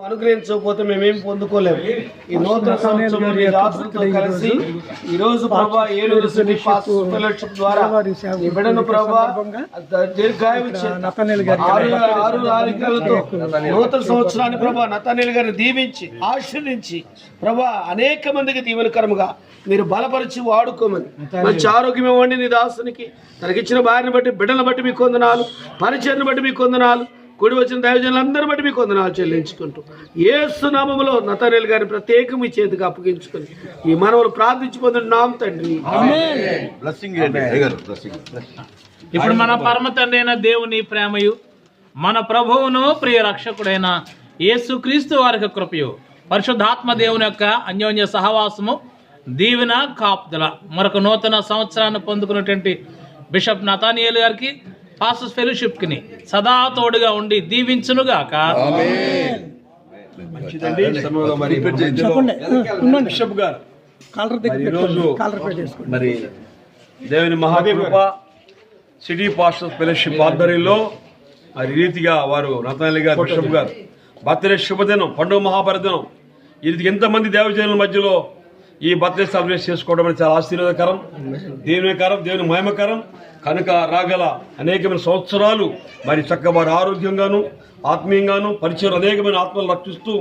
అనుగ్రహించకపోతే మేమేం పొందుకోలేము. ఈ నూతన కలిసి ఈ రోజు ప్రభా ఏలూరు సిటీ ద్వారా ఈ బిడ్డను ప్రభా దీర్ఘాయువు చే- ఆరు నూతన సంవత్సరాన్ని ప్రభా నతనేలు గారిని దీవించి ఆశీర్దించి ప్రభా అనేక మందికి దీవెనకరముగా మీరు బలపరిచి వాడుకోమని. మంచి ఆరోగ్యం ఇవ్వండి నీ దాసునికి. తనకిచ్చిన భార్యను బట్టి బిడ్డలను బట్టి మీకు వందనాలు పరిచయను బట్టి మీకు వందనాలు. కూడి వచ్చిన దైవజనులందరూ బట్టి మీకు వందనాలు చెల్లించుకుంటూ ఏసు నామములో నతనేల్ గారిని ప్రత్యేకం మీ చేతికి అప్పగించుకొని ఈ మనవులు ప్రార్థించి పొందుతున్నాం తండ్రి. ఇప్పుడు మన పరమ తండ్రి అయిన దేవుని ప్రేమయు మన ప్రభువును ప్రియ రక్షకుడైన యేసుక్రీస్తు వారి కృపయు పరిశుద్ధాత్మ దేవుని యొక్క అన్యోన్య సహవాసము దీవెన కాపుదల. మరొక నూతన సంవత్సరాన్ని పొందుకున్నటువంటి బిషప్ నతానియల్ గారికి పాస్టర్స్ ఫెలోషిప్కి సదా తోడుగా ఉండి దీవించునుగాక. బిషప్ గారు. మరి దేవుని మహాకృప సిటీ పాస్టర్స్ ఫెలోషిప్ ఆధ్వర్యంలో మరి రీతిగా వారు రత్నాలి గారు బిషప్ గారు బర్త్డే శుభదినం పండుగ మహాపరిదినం ఈ రీతికి ఎంతమంది దేవజనుల మధ్యలో ఈ బర్త్డే సెలబ్రేట్ చేసుకోవడం అనేది చాలా ఆశీర్వాదకరం దేవునికరం దేవుని మహిమకరం. కనుక రాగల అనేకమైన సంవత్సరాలు మరి చక్కగా వారు ఆరోగ్యంగాను ఆత్మీయంగాను పరిచయం అనేకమైన ఆత్మలు రక్షిస్తూ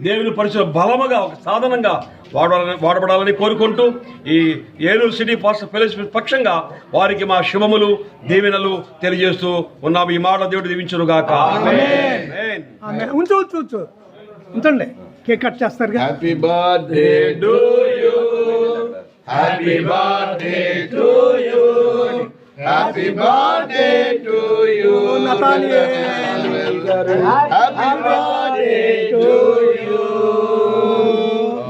దేవుని పరిచయం బలముగా ఒక సాధనంగా వాడాలని వాడబడాలని కోరుకుంటూ ఈ ఏలూరు సిటీ పాస్టర్ ఫెలోషిప్ పక్షంగా వారికి మా శుభములు దీవెనలు తెలియజేస్తూ ఉన్నాము. ఈ మాట దేవుడు దీవించును గాక ఆమె ఉంచు ఉంచు ఉంచు. ఉంచండి. కేక్ కట్ చేస్తారు happy birthday Happy birthday to you. Happy birthday to you, Nathaniel. Happy birthday to you.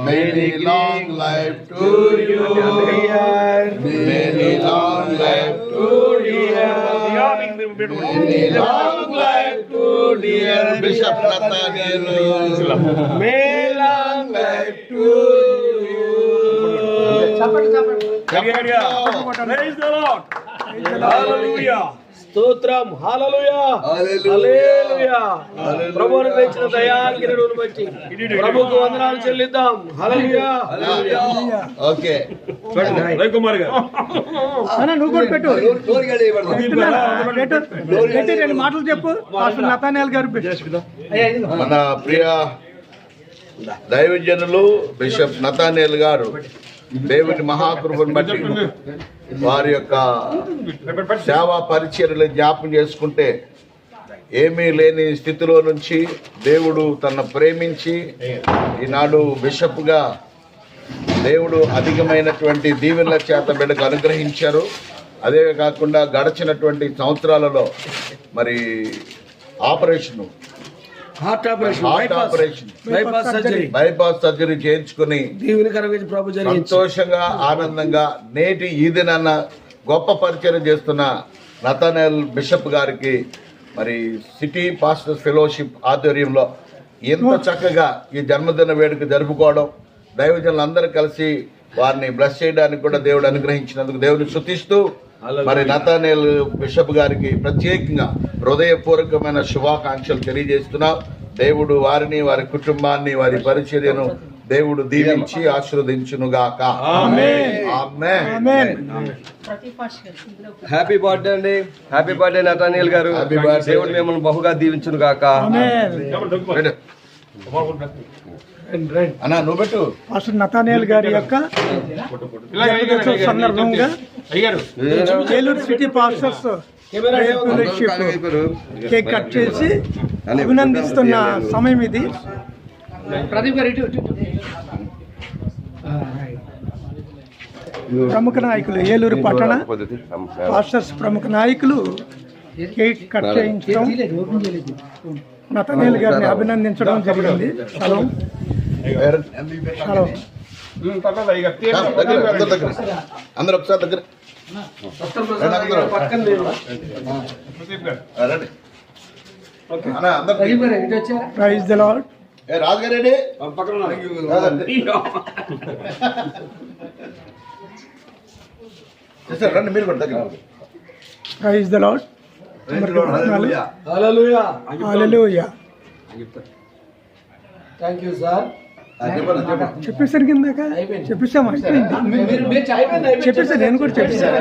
Many long life to you. Many long life to you. Many long life to dear Bishop Nathaniel. స్తోత్రం. హల్లెలూయా. హల్లెలూయా. ప్రభు అనుగ్రహించిన దయాగిరుడును బట్టి ప్రభుకు వందనాలు చెల్లిద్దాం. హల్లెలూయా. Okay Ravikumar గారు. అన్న నువ్వు కూడా పెట్టు. రెండు మాటలు చెప్పు. అసలు నతానియాల్ గారు మన ప్రియ దైవజనులు బిషప్ నతానేల్ గారు. దేవుని మహాకృపను బట్టి వారి యొక్క సేవా పరిచయలు జ్ఞాపం చేసుకుంటే ఏమీ లేని స్థితిలో నుంచి దేవుడు తన ప్రేమించి ఈనాడు బిషప్గా దేవుడు అధికమైనటువంటి దీవెనల చేత బిడ్డకు అనుగ్రహించారు. అదే కాకుండా గడిచినటువంటి సంవత్సరాలలో మరి operation heart operation heart operation. Bypass surgery. Bypass surgery చేయించుకుని ప్రభు సంతోషంగా ఆనందంగా నేటి ఈ దినాన గొప్ప పరిచయం చేస్తున్న నతనల్ బిషప్ గారికి మరి సిటీ పాస్టర్స్ ఫెలోషిప్ ఆధ్వర్యంలో ఎంత చక్కగా ఈ జన్మదిన వేడుక జరుపుకోవడం దైవజనులందరూ కలిసి వారిని బ్లెస్ చేయడానికి కూడా దేవుడు అనుగ్రహించినందుకు దేవుని శుతిస్తూ మరి నతానేల్ బిషప్ గారికి ప్రత్యేకంగా హృదయపూర్వకమైన శుభాకాంక్షలు తెలియజేస్తున్నాం. దేవుడు వారిని వారి కుటుంబాన్ని వారి పరిచర్యను దేవుడు దీవించి ఆశీర్వదించునుగాక. ఆమేన్. హ్యాపీ బర్త్డే అండి. హ్యాపీ బర్త్డే నటానియల్ గారు. Happy birthday. దేవుడు మిమ్మల్ని బహుగా దీవించును గాక. అన్నా నువ్వు పెట్టు. అసలు నతానియాల్ గారి యొక్క సందర్భంగా అయ్యారు Eluru city pastors cake cut చేసి అభినందిస్తున్న సమయం ఇది. ప్రముఖ నాయకులు ఏలూరు పట్టణ పాస్టర్స్ ప్రముఖ నాయకులు కేక్ కట్ చేయించడం నతనేల్ గారిని అభినందించడం జరిగింది. హలో హలో దగ్గర అందరు ఒకసారి దగ్గర. ఆ, రండి. అన్నా, అందరు ప్రైజ్ ద లార్డ్. ఏ రాజుగారేడి సార్ రండి మీరు కూడా దగ్గర. Praise the Lord. Thank you sir. చెప్పేసాము? అయిపోయింది. చెప్పేసాను నేను కూడా చెప్పేసాను